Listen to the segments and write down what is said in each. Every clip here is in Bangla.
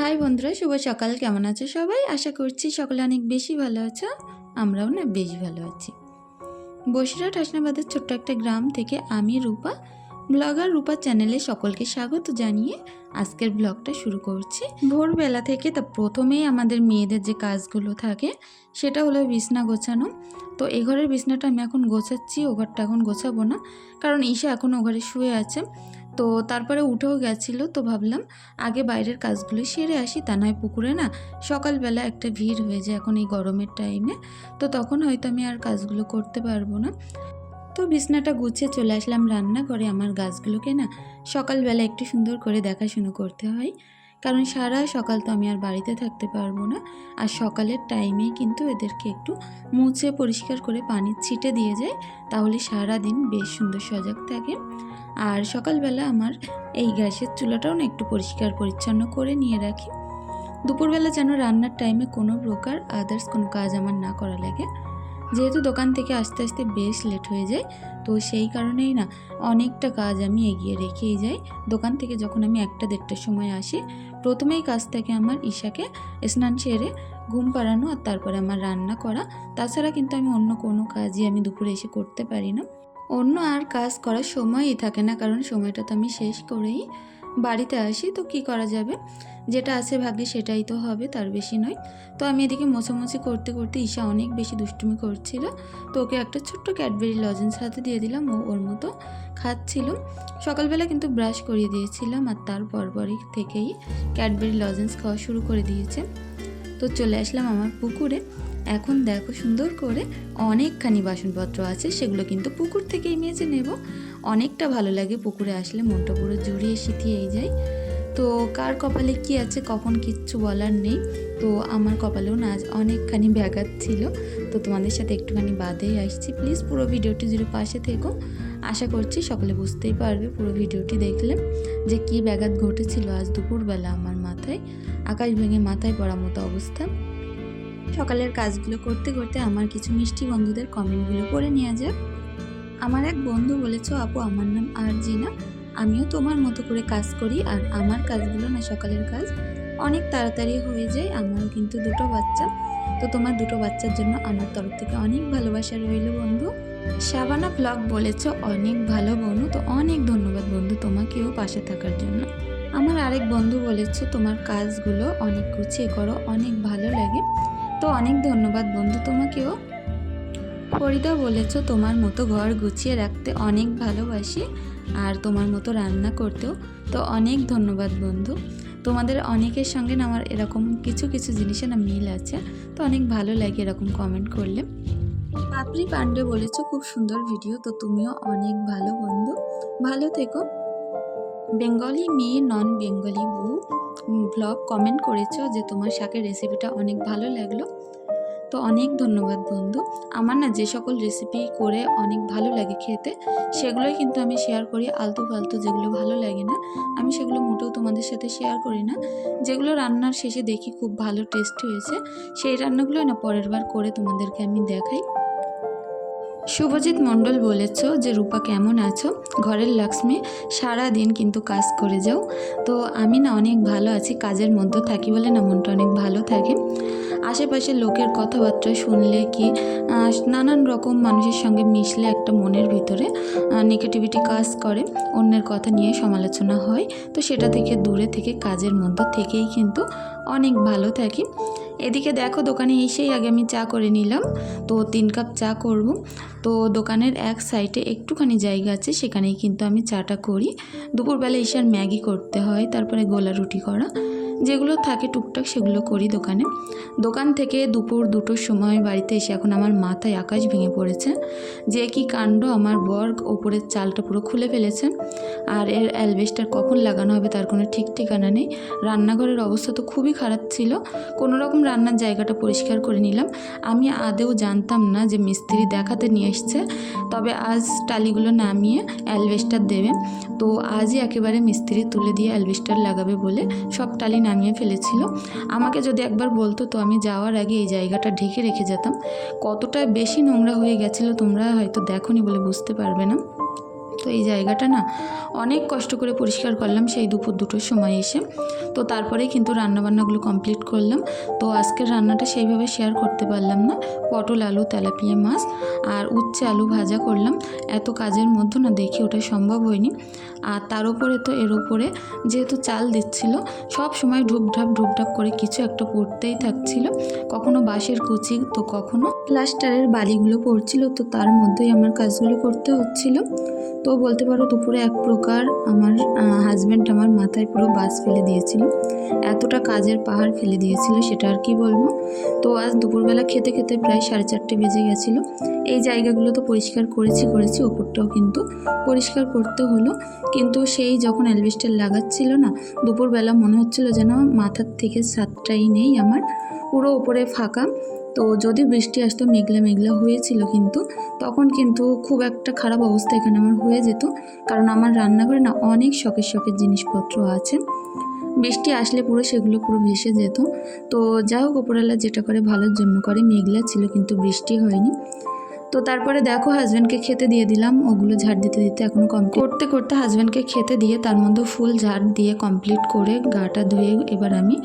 হাই বন্ধুরা, শুভ সকাল। কেমন আছো সবাই? আশা করছি সকলে অনেক বেশি ভালো আছো, আমরাও না বেশ ভালো আছি। বসিরহাট হাসনাবাদের ছোট্ট একটা গ্রাম থেকে আমি, রূপা, ব্লগার রূপা চ্যানেলে সকলকে স্বাগত জানিয়ে আজকের ব্লগটা শুরু করছি। ভোরবেলা থেকে তা প্রথমেই আমাদের মেয়েদের যে কাজগুলো থাকে, সেটা হলো বিছনা গোছানো। তো এ ঘরের বিছনাটা আমি এখন গোছাচ্ছি, ও ঘরটা এখন গোছাবো না, কারণ ঈশা এখন ও ঘরে শুয়ে আছে। তো তারপরে উঠেও গেছিল তো ভাবলাম, আগে বাইরের কাজগুলো সেরে আসি। তা নয় পুকুরে না সকালবেলা একটা ভিড় হয়ে যায় এখন এই গরমের টাইমে তো তখন হয়তো আমি আর কাজগুলো করতে পারব না। তো বিছনাটা গুছিয়ে চলে আসলাম রান্নাঘরে। আমার গাছগুলোকে না সকালবেলা একটু সুন্দর করে দেখাশুনো করতে হয়। কারণ সারা সকাল তো আমি আর বাড়িতে থাকতে পারব না। আর সকালের টাইমেই কিন্তু এদেরকে একটু মুছে পরিষ্কার করে পানি ছিটে দিয়ে যায়, তাহলে সারা দিন বেশ সুন্দর সজাগ থাকে। আর সকালবেলা আমার এই গ্যাসের চুলাটাও না একটু পরিষ্কার পরিচ্ছন্ন করে নিয়ে রাখি। দুপুরবেলা যেন রান্নার টাইমে কোনো প্রকার আদার্স কোনো কাজ আমার না করা লাগে। যেহেতু দোকান থেকে আস্তে আস্তে বেশ লেট হয়ে যায়, তো সেই কারণেই না অনেকটা কাজ আমি এগিয়ে রেখেই যাই। দোকান থেকে যখন আমি একটা দেড়টার সময় আসি, প্রথমেই কাজ থাকে আমার ঈশাকে স্নান সেরে, ঘুম পাড়ানো আর তারপরে আমার রান্না করা। তাছাড়া কিন্তু আমি অন্য কোনো কাজই আমি দুপুরে এসে করতে পারি না। অন্য আর কাজ করার সময়ই থাকে না, কারণ সময়টা তো আমি শেষ করেই বাড়িতে আসি, তো কি করা যাবে? যেটা আছে ভাগ্যে সেটাই তো হবে, তার বেশি নয়। তো আমি এদিকে মোছামুছি করতে করতে ঈশা অনেক বেশি দুষ্টুমি করছিল। তো ওকে একটা ছোট্ট ক্যাডবেরি লজেন্স হাতে দিয়ে দিলাম, ও ওর মতো খাচ্ছিল। সকালবেলা কিন্তু ব্রাশ করিয়ে দিয়েছিলাম, আর তার পরপরই থেকেই ক্যাডবেরি লজেন্স খাওয়া শুরু করে দিয়েছে। তো চলে আসলাম আমার পুকুরে। এখন দেখো সুন্দর করে অনেকখানি বাসনপত্র আছে, সেগুলো কিন্তু পুকুর থেকেই মেজে নেব। অনেকটা ভালো লাগে পুকুরে আসলে, মনটা পুরো জুড়িয়ে শিথিয়েই যায়। তো কার কপালে কি আছে কখন কিচ্ছু বলার নেই। তো আমার কপালেও না আজ অনেকখানি ব্যাঘাত ছিল। তো তোমাদের সাথে একটুখানি বাদেই আসছি। প্লিজ পুরো ভিডিওটি জুড়ে পাশে থেকো আশা করছি সকলে বুঝতেই পারবে পুরো ভিডিওটি দেখলে যে কি ব্যাঘাত ঘটেছিল আজ দুপুরবেলা আমার মাথায়। আকাশ ভেঙে মাথায় পড়া মতো অবস্থা। সকালের কাজগুলো করতে করতে আমার কিছু মিষ্টি বন্ধুদের কমেন্টগুলো পড়ে নেওয়া যাক। আমার এক বন্ধু বলেছ, আপু, আমার নাম আর জিনা আমিও তোমার মতো করে কাজ করি আর আমার কাজগুলো না সকালের কাজ অনেক তাড়াতাড়ি হয়ে যায় আমারও কিন্তু দুটো বাচ্চা। তো তোমার দুটো বাচ্চার জন্য আমার তরফ থেকে অনেক ভালোবাসা রইল বন্ধু। শাবানা ব্লগ বলেছ, অনেক ভালো বন্ধু। তো অনেক ধন্যবাদ বন্ধু তোমাকেও পাশে থাকার জন্য। আমার আরেক বন্ধু বলেছে, তোমার কাজগুলো অনেক গুছিয়ে করো, অনেক ভালো লাগে। তো অনেক ধন্যবাদ বন্ধু তোমাকেও। ফরিদা বলেছ, তোমার মতো ঘর গুছিয়ে রাখতে অনেক ভালোবাসি আর তোমার মতো রান্না করতেও। তো অনেক ধন্যবাদ বন্ধু। তোমাদের অনেকের সঙ্গে আমার এরকম কিছু কিছু জিনিসে না মিল আছে, তো অনেক ভালো লাগে এরকম কমেন্ট করলে। পাপড়ি পাণ্ডে বলেছ, খুব সুন্দর ভিডিও তো তুমিও অনেক ভালো বন্ধু। ভালো থেকো। বেঙ্গলি মেয়ে নন বেঙ্গলি বউ ব্লগ কমেন্ট করেছ যে তোমার শাকের রেসিপিটা অনেক ভালো লাগল। তো অনেক ধন্যবাদ বন্ধু। আমার না যে সকল রেসিপি করে অনেক ভালো লাগে খেতে, সেগুলোই কিন্তু আমি শেয়ার করি। আলতু ফালতু যেগুলো ভালো লাগে না, আমি সেগুলো মোটেও তোমাদের সাথে শেয়ার করি না। যেগুলো রান্নার শেষে দেখি খুব ভালো টেস্ট হয়েছে, সেই রান্নাগুলোই না পরের বার করে তোমাদেরকে আমি দেখাই। শুভজিৎ মণ্ডল বলেছ যে, রূপা কেমন আছো? ঘরের লক্ষ্মী সারা দিন কিন্তু কাজ করে যাও। তো আমি না অনেক ভালো আছি, কাজের মধ্যে থাকি বলে না মনটা অনেক ভালো থাকে। আশেপাশে লোকের কথাবার্তা শুনলে কি নানান রকম মানুষের সঙ্গে মিশলে একটা মনের ভিতরে নেগেটিভিটি কাজ করে, অন্যের কথা নিয়ে সমালোচনা হয়। তো সেটা থেকে দূরে থেকে কাজের মধ্যে থেকেই কিন্তু অনেক ভালো থাকি। এদিকে দেখো দোকানে এসেই আগে আমি চা করে নিলাম। তো তিন কাপ চা করব। তো দোকানের এক সাইডে একটুখানি জায়গা আছে, সেখানেই কিন্তু আমি চাটা করি। দুপুরবেলা এসে আর ম্যাগি করতে হয়, তারপরে গোলা রুটি করা। যেগুলো থাকে টুকটাক সেগুলো করি দোকানে। দোকান থেকে দুপুর দুটোর সময় বাড়িতে এসে এখন আমার মাথায় আকাশ ভেঙে পড়েছে। যে কি কাণ্ড আমার বর ওপরের চালটা পুরো খুলে ফেলেছে। আর এর অ্যালবেস্টার কখন লাগানো হবে তার কোনো ঠিক ঠিকানা নেই। রান্নাঘরের অবস্থা তো খুবই খারাপ ছিল। কোনো রকম রান্নার জায়গাটা পরিষ্কার করে নিলাম। আমি আদেও জানতাম না যে মিস্ত্রি দেখাতে নিয়ে এসছে। তবে আজ টালিগুলো নামিয়ে অ্যালবেস্টার দেবে। তো আজই একেবারে মিস্ত্রি তুলে দিয়ে অ্যালবেস্টার লাগাবে বলে সব টালি নামিয়ে ফেলেছিল। আমাকে যদি একবার বলতো তো আমি যাওয়ার আগে এই জায়গাটা ঢেকে রেখে যেতাম। কতটা বেশি নোংরা হয়ে গেছিল তোমরা হয়তো দেখো বলে বুঝতে পারবে না। এই জায়গাটা না অনেক কষ্ট করে পরিষ্কার করলাম সেই দুপুর দুটোর সময় এসে। তো তারপরে কিন্তু রান্নাবান্নাগুলো কমপ্লিট করলাম। তো আজকের রান্নাটা সেইভাবে শেয়ার করতে পারলাম না। পটল, আলু, তেলাপিয়া মাছ আর উচ্ছে আলু ভাজা করলাম। এত কাজের মধ্যে না দেখি ওটা সম্ভব হয়নি। আর তার উপরে তো এর উপরে যেহেতু চাল দিচ্ছিল, সব সময় ঢুপঢাপ ঢুপঢাপ করে কিছু একটা পড়তেই থাকছিল। কখনো বাঁশের কুচি, তো কখনো প্লাস্টারের বালিগুলো পড়ছিল, তো তার মধ্যেই আমার কাজগুলো করতে হচ্ছিল। তো বলতে পারো দুপুরে এক প্রকার আমার হাজব্যান্ড আমার মাথায় পুরো বাস ফেলে দিয়েছিল। এতটা কাজের পাহাড় ফেলে দিয়েছিল, সেটা আর কি বলব? তো আজ দুপুরবেলা খেতে খেতে প্রায় সাড়ে চারটে বেজে গেছিল। এই জায়গাগুলো তো পরিষ্কার করেছি করেছি, ওপরটাও কিন্তু পরিষ্কার করতে হলো। কিন্তু সেই যখন অ্যালবেস্টার লাগাচ্ছিল না, দুপুরবেলা মনে হচ্ছিল যেন মাথার থেকে সাতটাই নেই আমার, পুরো ওপরে ফাঁকা। তো যদি বৃষ্টি আসতো, মেঘলা মেঘলা হয়েছিল কিন্তু, তখন কিন্তু খুব একটা খারাপ অবস্থা এখানে আমার হয়ে যেত। কারণ আমার রান্নাঘরে না অনেক শখের শখের জিনিসপত্র আছে। বৃষ্টি আসলে পুরো সেগুলো পুরো ভেসে যেত। তো যা হোক, ওপরওয়ালা যেটা করে ভালোর জন্য করে, মেঘলা ছিল কিন্তু বৃষ্টি হয়নি। তো তারপরে দেখো হাজব্যান্ডকে খেতে দিয়ে দিলাম। ওগুলো ঝাড় দিতে দিতে এখনও কম করতে করতে হাজব্যান্ডকে খেতে দিয়ে তার মধ্যে ফুল ঝাড় দিয়ে কমপ্লিট করে গাটা ধুয়ে এবার আমি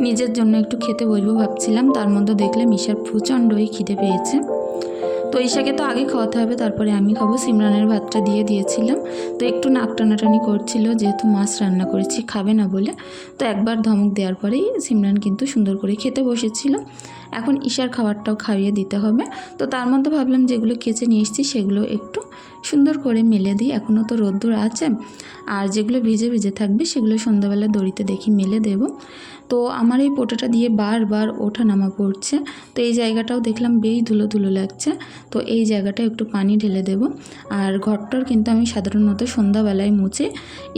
নিজের জন্য একটু খেতে বসবো ভাবছিলাম। তার মধ্যে দেখলে মিশার প্রচণ্ডই খিদে পেয়েছে। তো ঈশাকে তো আগে খাওয়াতে হবে, তারপরে আমি খাব। সিমরানের ভাতটা দিয়ে দিয়েছিলাম। তো একটু নাক টানাটানি করছিল, যেহেতু মাছ রান্না করেছি, খাবে না বলে। তো একবার ধমক দেওয়ার পরেই সিমরান কিন্তু সুন্দর করে খেতে বসেছিল। এখন ঈশার খাবারটাও খাইয়ে দিতে হবে। তো তার মধ্যে ভাবলাম যেগুলো কেচে নিয়ে এসেছি, সেগুলো একটু সুন্দর করে মেলে দিই। এখনও তো রোদ্দুর আছে। আর যেগুলো ভিজে ভিজে থাকবে, সেগুলো সন্ধ্যাবেলা দড়িতে দেখি মেলে দেব। তো আমার এই পোটাটা দিয়ে বারবার ওঠা নামা পড়ছে। তো এই জায়গাটাও দেখলাম বেশ ধুলো ধুলো লাগছে। তো এই জায়গাটা একটু পানি ঢেলে দেব। আর ঘরটার কিন্তু আমি সাধারণত সন্ধ্যাবেলায় মুছে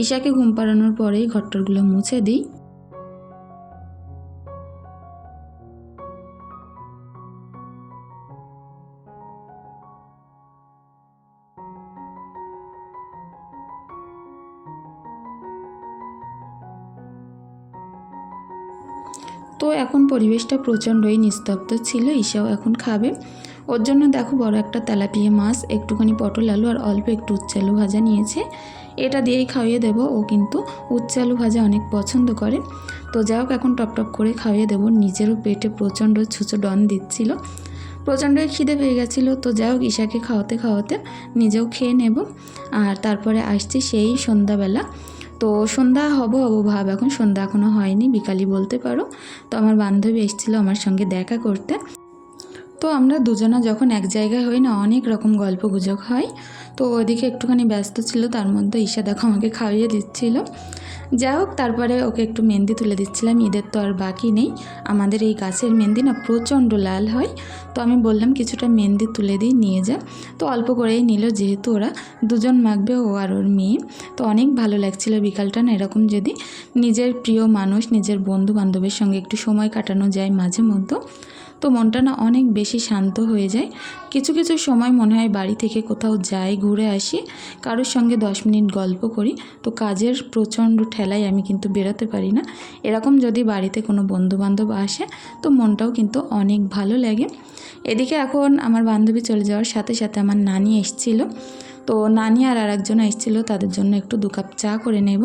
ঈশাকে ঘুম পাড়ানোর পরেই ঘরটারগুলো মুছে দিই। তো এখন পরিবেশটা প্রচণ্ডই নিস্তব্ধ ছিল, ঈশাও এখন খাবে। ওর জন্য দেখো বড় একটা তেলাপিয়া মাছ, একটুখানি পটল আলু আর অল্প একটু উচ্ছে আলু ভাজা নিয়েছে। এটা দিয়েই খাইয়ে দেব, ও কিন্তু উচ্ছে আলু ভাজা অনেক পছন্দ করে। তো যাই হোক, এখন টপ টপ করে খাইয়ে দেবো। নিজেরও পেটে প্রচণ্ড ছুঁচো ডন দিচ্ছিল। প্রচণ্ডই খিদে পেয়ে গেছিল। তো যাই হোক, ঈশাকে খাওয়াতে খাওয়াতে নিজেও খেয়ে নেব। আর তারপরে আসছি সেই সন্ধ্যাবেলা। তো সন্ধ্যা হব হব ভাব, এখন সন্ধ্যা এখনও হয়নি, বিকালই বলতে পারো। তো আমার বান্ধবী এসেছিল আমার সঙ্গে দেখা করতে। তো আমরা দুজনা যখন এক জায়গায় হই না, অনেক রকম গল্প গুজব হয়। তো ওদিকে একটুখানি ব্যস্ত ছিল, তার মধ্যে ঈশা দেখো আমাকে খাইয়ে দিচ্ছিল। যাই হোক, তারপরে ওকে একটু মেহেন্দি তুলে দিচ্ছিলাম, ঈদের তো আর বাকি নেই। আমাদের এই গাছের মেহেন্দি না প্রচণ্ড লাল হয়, তো আমি বললাম কিছুটা মেহেন্দি তুলে দিই, নিয়ে যা। তো অল্প করেই নিল যেহেতু ওরা দুজন মাখবে, ও আর ওর মেয়ে। তো অনেক ভালো লাগছিল বিকালটা না এরকম যদি নিজের প্রিয় মানুষ, নিজের বন্ধু বান্ধবের সঙ্গে একটু সময় কাটানো যায় মাঝে মধ্যে। তো মনটা না অনেক বেশি শান্ত হয়ে যায়। কিছু কিছু সময় মনে হয় বাড়ি থেকে কোথাও যাই, ঘুরে আসি, কারোর সঙ্গে দশ মিনিট গল্প করি। তো কাজের প্রচণ্ড ঠেলায় আমি কিন্তু বেরোতে পারি না। এরকম যদি বাড়িতে কোনো বন্ধুবান্ধব আসে, তো মনটাও কিন্তু অনেক ভালো লাগে। এদিকে এখন আমার বান্ধবী চলে যাওয়ার সাথে সাথে আমার নানি এসেছিল। তো নানি আর আরেকজন এসেছিল, তাদের জন্য একটু দু কাপ চা করে নেব।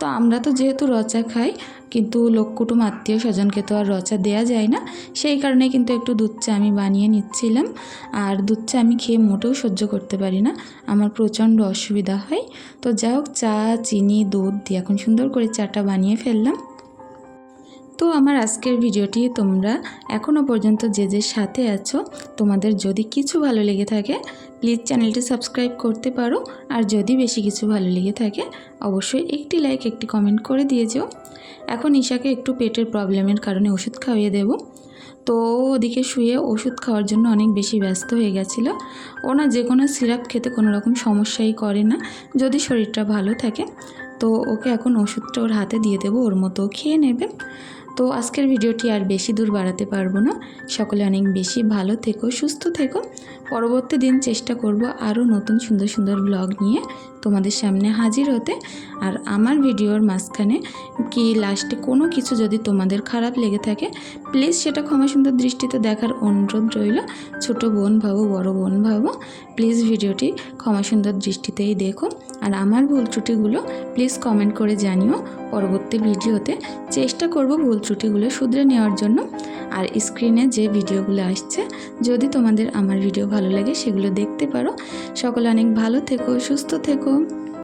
তো আমরা তো যেহেতু রচা খাই, কিন্তু লোক কুটুম, আত্মীয় স্বজনকে তো আর রচা দেওয়া যায় না। সেই কারণে কিন্তু একটু দুধ চা আমি বানিয়ে নিচ্ছিলাম। আর দুধ চা আমি খেয়ে মোটেও সহ্য করতে পারি না। আমার প্রচণ্ড অসুবিধা হয়। তো যা হোক, চা, চিনি, দুধ দিয়ে এখন সুন্দর করে চাটা বানিয়ে ফেললাম। তো আমার আজকের ভিডিওটি তোমরা এখনও পর্যন্ত যে যে সাথে আছো, তোমাদের যদি কিছু ভালো লেগে থাকে প্লিজ চ্যানেলটি সাবস্ক্রাইব করতে পারো। আর যদি বেশি কিছু ভালো লেগে থাকে, অবশ্যই একটি লাইক একটি কমেন্ট করে দিয়ে যেও। এখন ঈশাকে একটু পেটের প্রবলেমের কারণে ওষুধ খাইয়ে দেব। তো ওদিকে শুয়ে ওষুধ খাওয়ার জন্য অনেক বেশি ব্যস্ত হয়ে গেছিল। ও না যে কোনো সিরাপ খেতে কোনো রকম সমস্যাই করে না, যদি শরীরটা ভালো থাকে। তো ওকে এখন ওষুধটা ওর হাতে দিয়ে দেবো, ওর মতো খেয়ে নেবে। তো আজকের ভিডিওটি আর বেশি দূর বাড়াতে পারব না। সকলে অনেক বেশি ভালো থেকো, সুস্থ থেকো। পরবর্তী দিন চেষ্টা করব আরও নতুন সুন্দর সুন্দর ব্লগ নিয়ে। তোমাদের সামনে হাজির হতে আর আমার ভিডিওর মাঝখানে কি লাস্টে কোনো কিছু যদি তোমাদের খারাপ লেগে থাকে প্লিজ সেটা ক্ষমা সুন্দর দৃষ্টিতে দেখার অনুরোধ রইল। ছোট বোন ভাবো, বড় বোন ভাবো প্লিজ ভিডিওটি ক্ষমা সুন্দর দৃষ্টিতেই দেখো। আর আমার ভুল ত্রুটিগুলো প্লিজ কমেন্ট করে জানিও। পরবর্তী ভিডিওতে চেষ্টা করব ভুল ত্রুটিগুলো শুধরে নেওয়ার জন্য। আর স্ক্রিনে যে ভিডিওগুলো আসছে, যদি তোমাদের আমার ভিডিও ভালো লাগে সেগুলো দেখতে পারো। সকলে অনেক ভালো থেকো, সুস্থ থেকো। Assalamualaikum.